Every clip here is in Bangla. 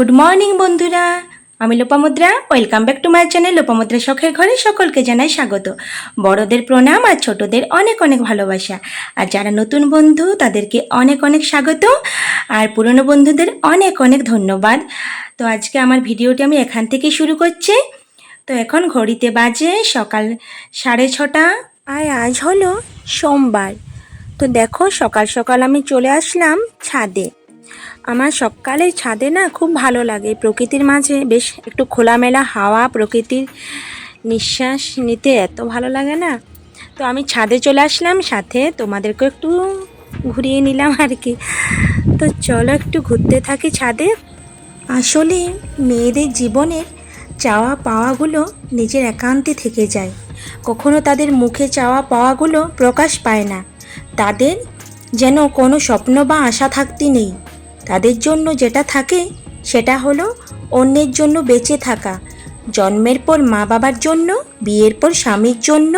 গুড মর্নিং বন্ধুরা। আমি Lopamudra. Welcome back to my channel Lopamudra শখের ঘরে সকলকে জানাই স্বাগত। বড়দের প্রণাম আর ছোটদের অনেক অনেক ভালোবাসা। আর যারা নতুন বন্ধু, তাদেরকে অনেক অনেক স্বাগত। আর পুরনো বন্ধুদের অনেক অনেক ধন্যবাদ। তো আজকে আমার ভিডিওটি আমি এখান থেকেই শুরু করছি। তো এখন ঘড়িতে বাজে সকাল সাড়ে ছটা। আর আজ হলো সোমবার। তো দেখো, সকাল সকাল আমি চলে আসলাম ছাদে। আমার সকালে ছাদে না খুব ভালো লাগে। প্রকৃতির মাঝে বেশ একটু খোলামেলা হাওয়া, প্রকৃতির নিঃশ্বাস নিতে এত ভালো লাগে না। তো আমি ছাদে চলে আসলাম, সাথে তোমাদেরকে একটু ঘুরিয়ে নিলাম আর কি। তো চলো একটু ঘুরতে থাকি ছাদে। আসলে মেয়েদের জীবনের চাওয়া পাওয়াগুলো নিজের একান্তে থেকে যায়। কখনো তাদের মুখে চাওয়া পাওয়াগুলো প্রকাশ পায় না। তাদের যেন কোনো স্বপ্ন বা আশা থাকতে নেই। তাদের জন্য যেটা থাকে, সেটা হলো অন্যের জন্য বেঁচে থাকা। জন্মের পর মা বাবার জন্য, বিয়ের পর স্বামীর জন্য,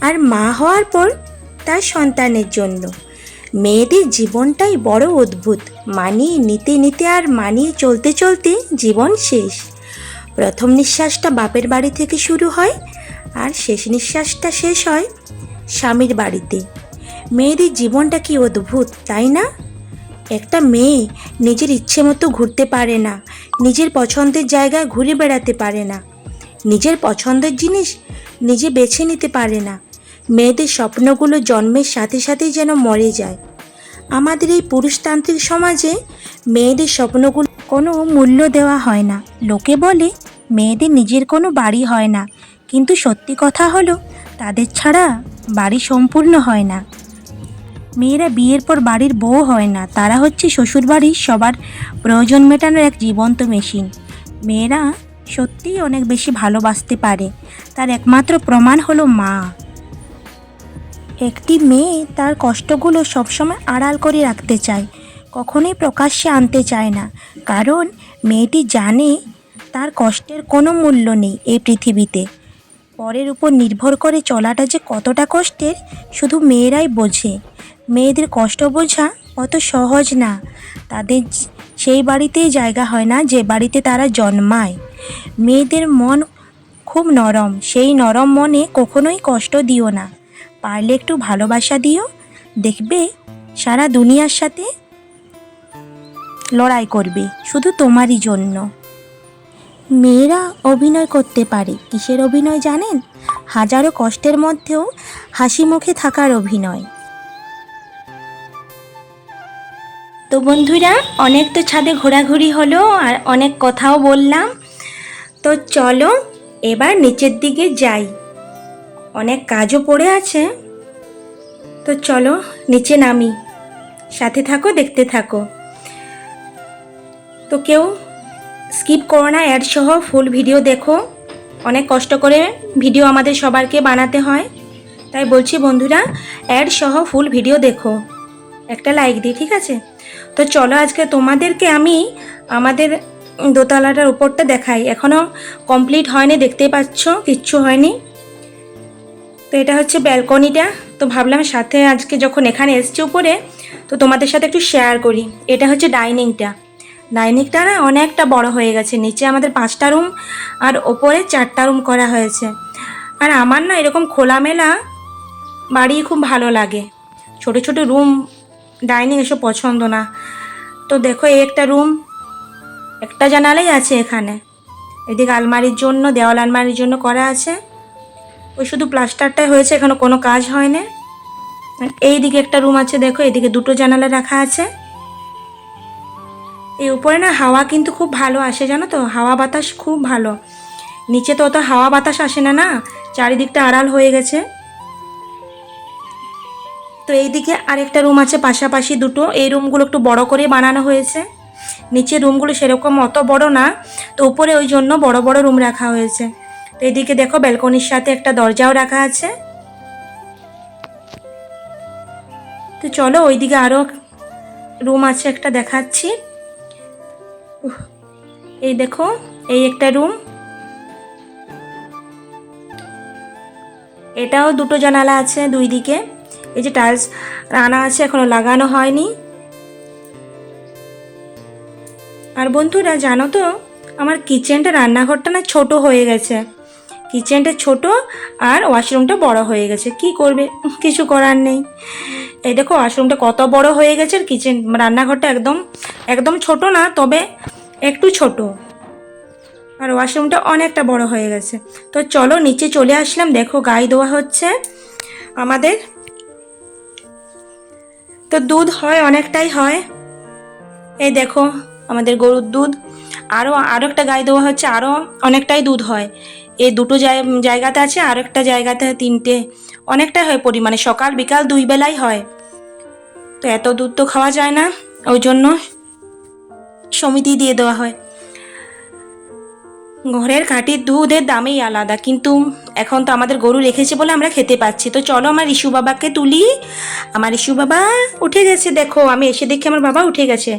আর মা হওয়ার পর তার সন্তানের জন্য। মেয়েদের জীবনটাই বড় অদ্ভুত, মানিয়ে নিতে নিতে আর মানিয়ে চলতে চলতে জীবন শেষ। প্রথম নিঃশ্বাসটা বাপের বাড়ি থেকে শুরু হয়, আর শেষ নিঃশ্বাসটা শেষ হয় স্বামীর বাড়িতে। মেয়েদের জীবনটা কি অদ্ভুত, তাই না? একটা মেয়ে নিজের ইচ্ছে মতো ঘুরতে পারে না, নিজের পছন্দের জায়গায় ঘুরে বেড়াতে পারে না, নিজের পছন্দের জিনিস নিজে বেছে নিতে পারে না, মেয়েদের স্বপ্নগুলো জন্মের সাথে সাথেই যেন মরে যায়। আমাদের এই পুরুষতান্ত্রিক সমাজে মেয়েদের স্বপ্নগুলো কোনো মূল্য দেওয়া হয় না। লোকে বলে, মেয়েদের নিজের কোনো বাড়ি হয় না, কিন্তু সত্যি কথা হলো, তাদের ছাড়া বাড়ি সম্পূর্ণ হয় না। মেয়েরা বিয়ের পর বাড়ির বউ হয় না। তারা হচ্ছে শ্বশুরবাড়ির সবার প্রয়োজন মেটানোর এক জীবন্ত মেশিন। মেয়েরা সত্যিই অনেক বেশি ভালোবাসতে পারে। তার একমাত্র প্রমাণ হলো মা। একটি মেয়ে তার কষ্টগুলো সবসময় আড়াল করে রাখতে চায়, কখনোই প্রকাশ্যে আনতে চায় না। কারণ মেয়েটি জানে তার কষ্টের কোনো মূল্য নেই এই পৃথিবীতে। পরের উপর নির্ভর করে চলাটা যে কতটা কষ্টের, শুধু মেয়েরাই বোঝে। মেয়েদের কষ্ট বোঝা অত সহজ না। তাদের সেই বাড়িতেই জায়গা হয় না যে বাড়িতে তারা জন্মায়। মেয়েদের মন খুব নরম, সেই নরম মনে কখনোই কষ্ট দিও না। পারলে একটু ভালোবাসা দিও। দেখবে সারা দুনিয়ার সাথে লড়াই করবে, শুধু তোমারই জন্য। মেয়েরা অভিনয় করতে পারে, কিসের অভিনয় জানেন? হাজারো কষ্টের মধ্যেও হাসি মুখে থাকার অভিনয়। তো বন্ধুরা, অনেক তো ছাদে ঘোরাঘুরি হলো আর অনেক কথাও বললাম। তো চলো, এবার নিচের দিকে যাই। অনেক কাজও পড়ে আছে। তো চলো, নিচে নামি। সাথে থাকো, দেখতে থাকো। তো কেউ স্কিপ করো না অ্যাড সহ ফুল ভিডিও দেখো। অনেক কষ্ট করে ভিডিও আমাদের সবারকে বানাতে হয়। তাই বলছি বন্ধুরা অ্যাড সহ ফুল ভিডিও দেখো। একটা লাইক দিই, ঠিক আছে? তো চলো আজকে তোমাদেরকে আমি আমাদের দোতলাটার উপরটা দেখাই। এখনও কমপ্লিট হয়নি, দেখতেই পাচ্ছ, কিচ্ছু হয়নি। তো এটা হচ্ছে ব্যালকনিটা তো ভাবলাম সাথে আজকে যখন এখানে এসছি উপরে, তো তোমাদের সাথে একটু শেয়ার করি। এটা হচ্ছে ডাইনিংটা ডাইনিংটা না অনেকটা বড় হয়ে গেছে। নিচে আমাদের পাঁচটা রুম আর ওপরে চারটা রুম করা হয়েছে। আর আমার না এরকম খোলামেলা বাড়ি খুব ভালো লাগে। ছোট ছোট রুম ডাইনিং এসব পছন্দ না। তো দেখো, এই একটা রুম, একটা জানালাই আছে এখানে। এদিকে আলমারির জন্য, দেওয়াল আলমারির জন্য করা আছে। ওই শুধু প্লাস্টারটাই হয়েছে, এখানে কোনো কাজ হয় না এই দিকে একটা রুম আছে, দেখো, এদিকে দুটো জানালা রাখা আছে। এই উপরে না, হাওয়া কিন্তু খুব ভালো আসে, জানো তো? হাওয়া বাতাস খুব ভালো। নিচে তো অত হাওয়া বাতাস আসে না না? চারিদিকটা আড়াল হয়ে গেছে। তো এইদিকে আরেকটা রুম আছে, পাশাপাশি দুটো। এই রুমগুলো একটু বড় করে বানানো হয়েছে। নিচে রুমগুলো সেরকম অত বড় না, তো উপরে ওই জন্য বড় বড় রুম রাখা হয়েছে। তো এদিকে দেখো ব্যালকনির সাথে একটা দরজাও রাখা আছে। তো চলো ওইদিকে আরও রুম আছে একটা দেখাচ্ছি। এই দেখো, এই একটা রুম এটাও দুটো জানালা আছে দুই দিকে। এই যে টাইলস আনা আছে, এখনও লাগানো হয়নি। আর বন্ধুরা, জানো তো, আমার কিচেনটা রান্নাঘরটা না ছোট হয়ে গেছে। কিচেনটা ছোট আর ওয়াশরুমটা বড় হয়ে গেছে। কি করবে? কিছু করার নেই। এই দেখো ওয়াশরুমটা কত বড় হয়ে গেছে আর কিচেন রান্নাঘরটা একদম একদম ছোট না, তবে একটু ছোট। আর ওয়াশরুমটা অনেকটা বড় হয়ে গেছে। তো চলো, নিচে চলে আসলাম। দেখো, গায়ে দেওয়া হচ্ছে। আমাদের তো দুধ হয়, অনেকটাই হয়। এই দেখো, আমাদের গরুর দুধ। আরও আরও একটা গায়ে দেওয়া হচ্ছে আরও অনেকটাই দুধ হয়। এই দুটো জায়- জায়গাতে আছে, আর একটা জায়গাতে তিনটে। অনেকটাই হয় পরিমাণে, সকাল, বিকাল, দুই বেলাই হয়। তো এত দুধ তো খাওয়া যায় না, ওই জন্য সমিতি দিয়ে দেওয়া হয়। ঘরের খাঁটির দুধের দামেই আলাদা, কিন্তু এখন তো আমাদের গরু রেখেছে বলে আমরা খেতে পাচ্ছি। তো চলো আমার ইস্যু বাবাকে তুলি। আমার ইস্যু বাবা উঠে গেছে, দেখো, আমি এসে দেখি আমার বাবা উঠে গেছে।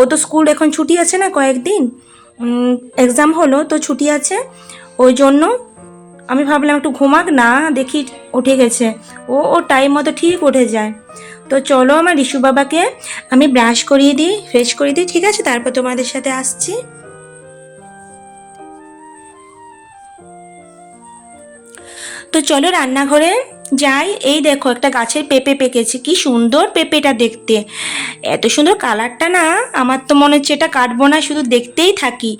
ও তো স্কুল, এখন ছুটি আছে না কয়েকদিন? এক্সাম হলো, তো ছুটি আছে। ওই জন্য আমি ভাবলাম একটু ঘুমাক না, দেখি উঠে গেছে। ও ও টাইম মতো ঠিক উঠে যায়। তো চলো আমার রিশু বাবাকে আমি ব্রাশ করিয়ে দিই ফ্রেশ করিয়ে দিই, ঠিক আছে? তারপর তোমাদের সাথে আসছি। তো চলো রান্নাঘরে যাই। এই দেখো একটা গাছের পেঁপে পেকেছে, কি সুন্দর পেঁপেটা দেখতে। এত সুন্দর কালারটা না, আমার তো মনে হচ্ছে এটা কাটবো না, শুধু দেখতেই থাকি।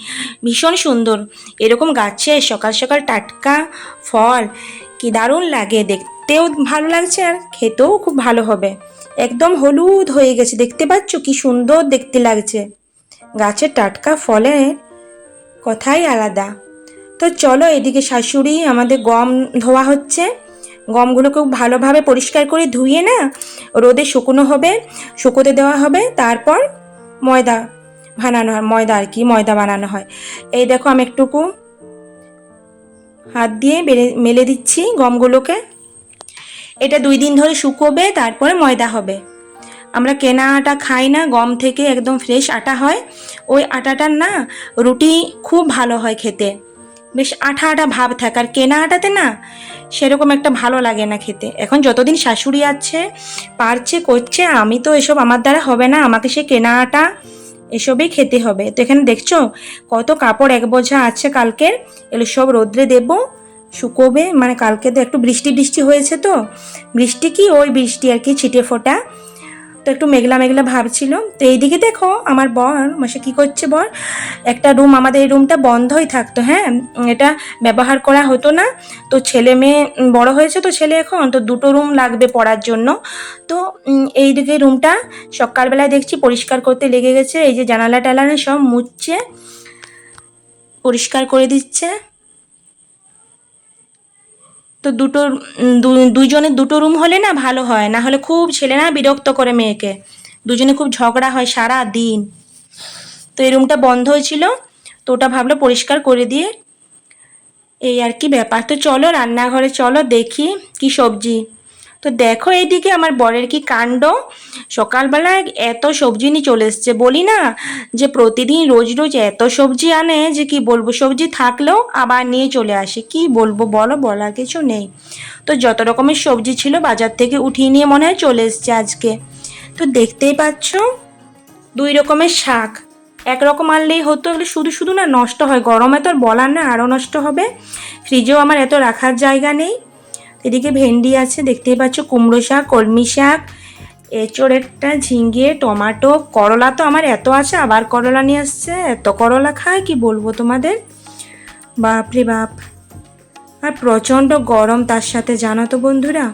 ভীষণ সুন্দর। এরকম গাছে সকাল সকাল টাটকা ফল, কি দারুণ লাগে। দেখতেও ভালো লাগছে আর খেতেও খুব ভালো হবে। একদম হলুদ হয়ে গেছে, দেখতে পাচ্ছ কি সুন্দর দেখতে লাগছে। গাছের টাটকা ফলের কথাই আলাদা। তো চলো এদিকে শাশুড়ি আমাদের গম ধোয়া হচ্ছে। গমগুলোকে ভালোভাবে পরিষ্কার করে ধুয়ে না রোদে শুকনো হবে, শুকোতে দেওয়া হবে, তারপর ময়দা বানানো হয়, ময়দা আর কি, ময়দা বানানো হয়। এই দেখো আমি একটুকু হাত দিয়ে মেলে দিচ্ছি গমগুলোকে। এটা দুই দিন ধরে শুকোবে, তারপরে ময়দা হবে। আমরা কেনা আটা খাই না, গম থেকে একদম ফ্রেশ আটা হয়। ওই আটাটার না রুটি খুব ভালো হয় খেতে। বেশ আঠা আঠা ভাব থাকে। আর কেনা আটাতে না সেরকম একটা ভালো লাগে না খেতে। এখন যতদিন শাশুড়ি আছে, পারছে, করছে, আমি তো এসব আমার দ্বারা হবে না। আমাকে সে কেনা আটা এসবই খেতে হবে। তো এখানে দেখছ কত কাপড় এক বোঝা আছে কালকের। এগুলো সব রোদ্রে দেব, শুকোবে। মানে কালকে তো একটু বৃষ্টি বৃষ্টি হয়েছে তো। বৃষ্টি কি? ওই বৃষ্টি আর কি, ছিটে ফোটা। তো একটু মেঘলা মেঘলা ভাবছিল তো এইদিকে দেখো আমার বর, মাসে কি করছে বর? একটা রুম, আমাদের এই রুমটা বন্ধই থাকতো হ্যাঁ? এটা ব্যবহার করা হতো না। তো ছেলে মেয়ে বড় হয়েছে তো ছেলে এখন, তো দুটো রুম লাগবে পড়ার জন্য। তো এইদিকে রুমটা সকালবেলায় দেখছি পরিষ্কার করতে লেগে গেছে, এই যে জানালা টালানা সব মুছছে, পরিষ্কার করে দিচ্ছে। তো দুটো দুইজনের দুটো রুম হলে না ভালো হয়। না হলে খুব ছেলে না বিরক্ত করে মেয়েকে। দুজনে খুব ঝগড়া হয় সারা দিন। তো এই রুমটা বন্ধ হয়েছিল। তো ওটা ভাবলো পরিষ্কার করে দিয়ে এই আর কি ব্যাপার। তো চলো রান্নাঘরে চলো দেখি কি সবজি। তো দেখো এইদিকে আমার বরের কি কাণ্ড? সকালবেলা এত সবজি নিয়ে চলে এসছে। বলি না যে প্রতিদিন রোজ রোজ এত সবজি আনে যে কি বলব, সবজি থাকলেও আবার নিয়ে চলে আসে। কি বলব বলো, বলার কিছু নেই। তো যত রকমের সবজি ছিল বাজার থেকে উঠিয়ে নিয়ে মনে হয় চলে এসছে আজকে। তো দেখতেই পাচ্ছ, দুই রকমের শাক। একরকম আনলেই হতো এগুলো শুধু শুধু না নষ্ট হয়। গরমে তো আর বলার না আরও নষ্ট হবে। ফ্রিজেও আমার এত রাখার জায়গা নেই। এদিকে ভেন্ডি আছে, দেখতেই পাচ্ছ, কুমড়ো শাক, কলমি শাক, এঁচড় একটা ঝিঙ্গে টমাটো, করলা তো আমার এত আছে, আবার করলা নিয়ে আসছে, এত করলা খায়, কি বলব তোমাদের? বাপরে বাপ। আর প্রচণ্ড গরম তার সাথে, জানো তো বন্ধুরা?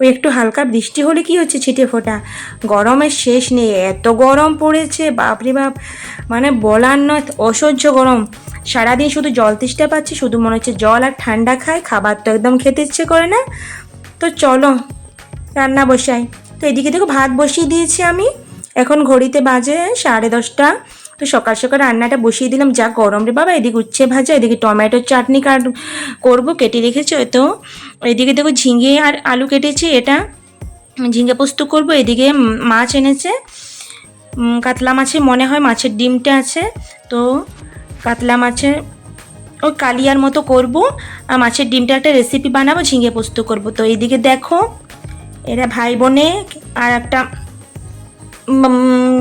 ওই একটু হালকা বৃষ্টি হলে কি হচ্ছে ছিটে ফোটা? গরমের শেষ নেই, এত গরম পড়েছে, বাপরে বাপ। মানে বলার নয়, অসহ্য গরম। সারাদিন শুধু জল তেষ্টা পাচ্ছি, শুধু মনে হচ্ছে জল আর ঠান্ডা খায় খাবার তো একদম খেতে ইচ্ছে করে না। তো চলো, রান্না বসাই। তো এদিকে দেখো ভাত বসিয়ে দিয়েছি আমি। এখন ঘড়িতে বাজে সাড়ে দশটা। তো সকাল সকাল রান্নাটা বসিয়ে দিলাম। যা গরম রে বাবা, এদিকে উচ্ছে ভাজা, এদিকে টমেটোর চাটনি কাট করব, কেটে রেখেছো তো। এদিকে দেখো ঝিঙে আর আলু কেটেছি এটা। ঝিঙে পোস্ত করব, এদিকে মাছ এনেছে। কাতলা মাছে মনে হয় মাছের ডিমটা আছে। তো কাতলা মাছের ওই কালিয়ার মতো করব। আর মাছের ডিমটা একটা রেসিপি বানাবো, ঝিঙে পোস্ত করব। তো এইদিকে দেখো, এরা ভাই বোনে আর একটা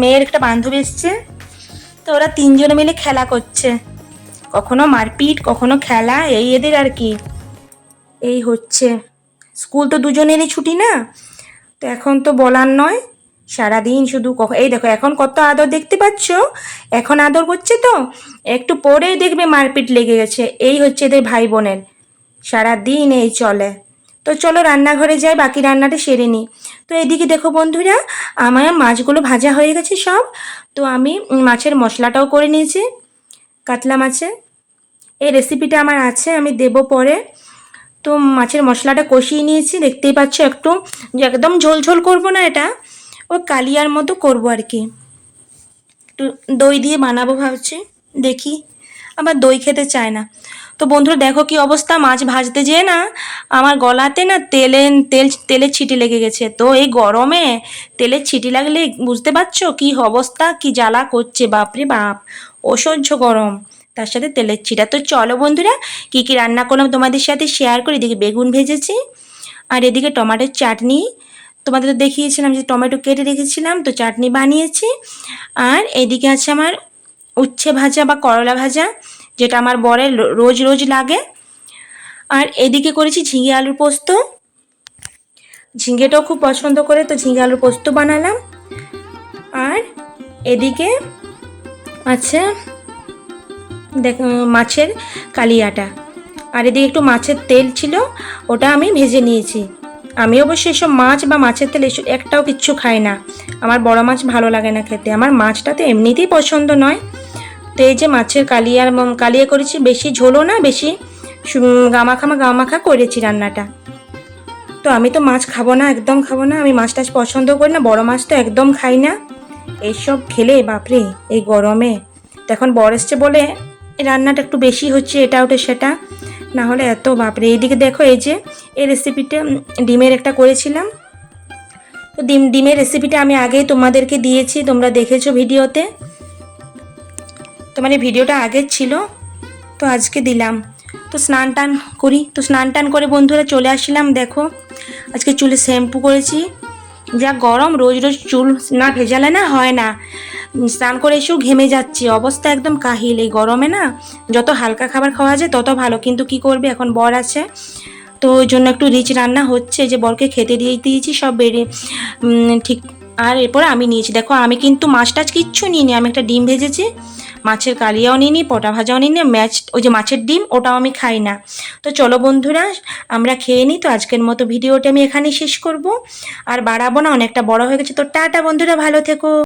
মেয়ের একটা বান্ধবী এসছে। তো ওরা তিনজনে মিলে খেলা করছে। কখনো মারপিট, কখনো খেলা, এই এদের আর কি। এই হচ্ছে। স্কুল তো দুজনেরই ছুটি না? তো এখন তো বলার নয়। সারাদিন শুধু এই দেখো, এখন কত আদর দেখতে পাচ্ছ? এখন আদর করছে তো? একটু পরেই দেখবে মারপিট লেগে গেছে। এই হচ্ছে এদের ভাই বোনের। সারাদিন এই চলে। তো চলো রান্নাঘরে যাই, বাকি রান্নাটা সেরে নিই। তো এদিকে দেখো বন্ধুরা, আমার মাছগুলো ভাজা হয়ে গেছে সব। তো আমি মাছের মশলাটাও করে নিয়েছি, কাতলা মাছের এই রেসিপিটা আমার আছে, আমি দেব পরে। তো মাছের মশলাটা কষিয়ে নিয়েছি, দেখতেই পাচ্ছ একটু একদম ঝোল ঝোল করব না এটা ও কালিয়ার মতো করব আর কি। একটু দই দিয়ে বানাবো ভাবছি, দেখি। আবার দই খেতে চায় না। তো বন্ধুরা দেখো কি অবস্থা, মাছ ভাজতে যেয়ে না আমার গলাতে না তেলে, তেল, তেলের ছিটি লেগে গেছে। তো এই গরমে তেলের ছিটি লাগলে বুঝতে পারছ কি অবস্থা, কি জ্বালা করছে, বাপরে বাপ, অসহ্য গরম। তার সাথে তেলের ছিটা। তো চলো বন্ধুরা, কি কি রান্না করলাম তোমাদের সাথে শেয়ার করে। এদিকে বেগুন ভেজেছি, আর এদিকে টমেটোর চাটনি। তোমাদের তো দেখিয়েছিলাম যে টমেটো কেটে রেখেছিলাম, তো চাটনি বানিয়েছি। আর এদিকে আছে আমার উচ্ছে ভাজা বা করলা ভাজা, যেটা আমার বরের রোজ রোজ লাগে। আর এদিকে করেছি ঝিঙে আলুর পোস্ত। ঝিঙেটাও খুব পছন্দ করে, তো ঝিঙে আলুর পোস্ত বানালাম। আর এদিকে আছে, দেখ, মাছের কালিয়াটা। আর এদিকে একটু মাছের তেল ছিল, ওটা আমি ভেজে নিয়েছি। আমি অবশ্যই এসব মাছ বা মাছের তেল এসব একটাও কিচ্ছু খাই না। আমার বড় মাছ ভালো লাগে না খেতে। আমার মাছটা তো এমনিতেই পছন্দ নয়। তো এই যে মাছের কালিয়ার কালিয়া করেছি, বেশি ঝোলও না, বেশি গামাখামা গামাখা করেছি রান্নাটা। তো আমি তো মাছ খাব না, একদম খাব না, আমি মাছ টাছ পছন্দ করি না, বড় মাছ তো একদম খাই না। এইসব খেলে, বাপরে, এই গরমে। তো এখন বর এসছে বলে রান্নাটা একটু বেশি হচ্ছে, এটা ওটা সেটা। না হলে এত বাপরে, এইদিকে দেখো এই যে, এই রেসিপিটা ডিমের একটা করেছিলাম। তো ডিম, ডিমের রেসিপিটা আমি আগেই তোমাদেরকে দিয়েছি, তোমরা দেখেছ ভিডিওতে। তো মানে ভিডিওটা আগের ছিল, তো আজকে দিলাম। তো স্নান টান করি, তো স্নান টান করে বন্ধুরা চলে আসলাম, দেখো। আজকে চুলে শ্যাম্পু করেছি। যা গরম, রোজ রোজ চুল না ভেজালে না হয় না। স্নান করে এসেও ঘেমে যাচ্ছি, অবস্থা একদম কাহিল। এই গরমে না যত হালকা খাবার খাওয়া যায় তত ভালো, কিন্তু কি করবে, এখন বর আছে। তো ওই জন্য একটু রিচ রান্না হচ্ছে যে বরকে খেতে দিয়ে দিয়েছি সব বেড়ে। ঠিক, আর এরপর আমি নিয়েছি। দেখো, আমি কিন্তু মাছ টাছ কিচ্ছু নিইনি, আমি একটা ডিম ভেজেছি। মাছের কালিয়াও নিই নি পটা ভাজাও নিই নি ম্যাচ, ওই যে মাছের ডিম, ওটাও আমি খাই না। তো চলো বন্ধুরা, আমরা খেয়ে নিই। তো আজকের মতো ভিডিওটা আমি এখানেই শেষ করব। আর বাড়াবো না, অনেকটা বড় হয়ে গেছে। তো টাটা বন্ধুরা, ভালো থেকো।